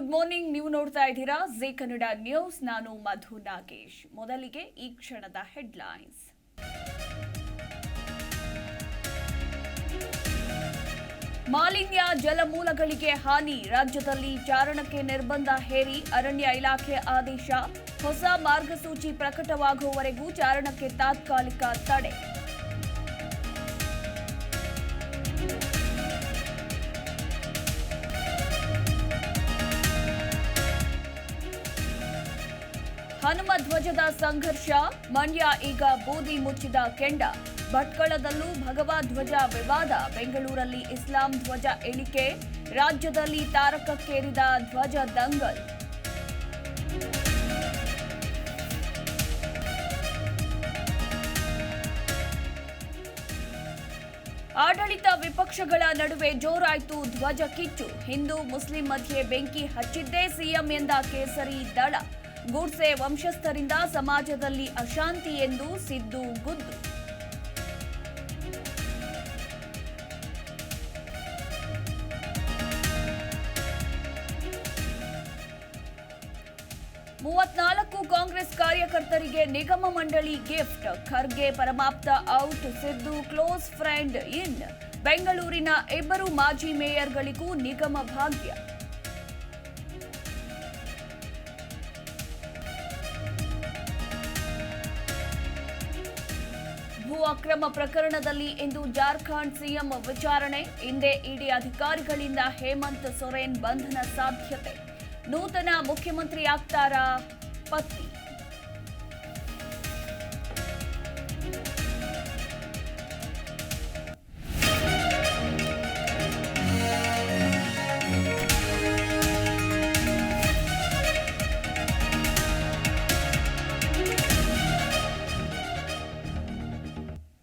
Good morning ನೀವು ನೋಡ್ತಾ ಇದ್ದೀರಾ ಜಿ ಕನ್ನಡ ನ್ಯೂಸ್. ನಾನು ಮಧು ನಾಗೇಶ್. ಮೊದಲಿಗೆ ಈ ಕ್ಷಣದ ಹೆಡ್ಲೈನ್ಸ್. ಮಾಲಿನ್ಯ ಜಲಮೂಲಗಳಿಗೆ ಹಾನಿ, ರಾಜ್ಯದಲ್ಲಿ ಚಾರಣಕ್ಕೆ ನಿರ್ಬಂಧ ಹೇರಿ ಅರಣ್ಯ ಇಲಾಖೆ ಆದೇಶ. ಹೊಸ ಮಾರ್ಗಸೂಚಿ ಪ್ರಕಟವಾಗುವವರೆಗೂ ಚಾರಣಕ್ಕೆ ತಾತ್ಕಾಲಿಕ ತಡೆ. ಹನುಮ ಧ್ವಜದ ಸಂಘರ್ಷ, ಮಂಡ್ಯ ಈಗ ಬೂದಿ ಮುಚ್ಚಿದ ಕೆಂಡ. ಭಟ್ಕಳದಲ್ಲೂ ಭಗವಾ ಧ್ವಜ ವಿವಾದ. ಬೆಂಗಳೂರಲ್ಲಿ ಇಸ್ಲಾಂ ಧ್ವಜ ಇಳಿಕೆ ರಾಜ್ಯದಲ್ಲಿ ತಾರಕಕ್ಕೇರಿದ ಧ್ವಜ ದಂಗಲ್. ಆಡಳಿತ ವಿಪಕ್ಷಗಳ ನಡುವೆ ಜೋರಾಯ್ತು ಧ್ವಜ ಕಿಚ್ಚು. ಹಿಂದೂ, ಮುಸ್ಲಿಂ ಮಧ್ಯೆ ಬೆಂಕಿ ಹಚ್ಚಿದ್ದೇ ಸಿಎಂ ಎಂದ ಕೇಸರಿ ದಳ. ಗೂಡ್ಸೆ ವಂಶಸ್ಥರಿಂದ ಸಮಾಜದಲ್ಲಿ ಅಶಾಂತಿ ಎಂದು ಸಿದ್ದು ಗುದ್ದು. ಮೂವತ್ನಾಲ್ಕು ಕಾಂಗ್ರೆಸ್ ಕಾರ್ಯಕರ್ತರಿಗೆ ನಿಗಮ ಮಂಡಳಿ gift, Kharge ಪರಮಾಪ್ತ out, Siddu close friend in. ಬೆಂಗಳೂರಿನ ಇಬ್ಬರು ಮಾಜಿ ಮೇಯರ್ಗಳಿಗೂ ನಿಗಮ ಭಾಗ್ಯ. ಅಕ್ರಮ ಪ್ರಕರಣದಲ್ಲಿ ಇಂದು ಜಾರ್ಖಂಡ್ ಸಿಎಂ ವಿಚಾರಣೆ. ಹಿಂದೆ ಇಡಿ ಅಧಿಕಾರಿಗಳಿಂದ ಹೇಮಂತ್ ಸೊರೇನ್ ಬಂಧನ ಸಾಧ್ಯತೆ. ನೂತನ ಮುಖ್ಯಮಂತ್ರಿ ಆಗ್ತಾರಾ ಪತ್ನಿ?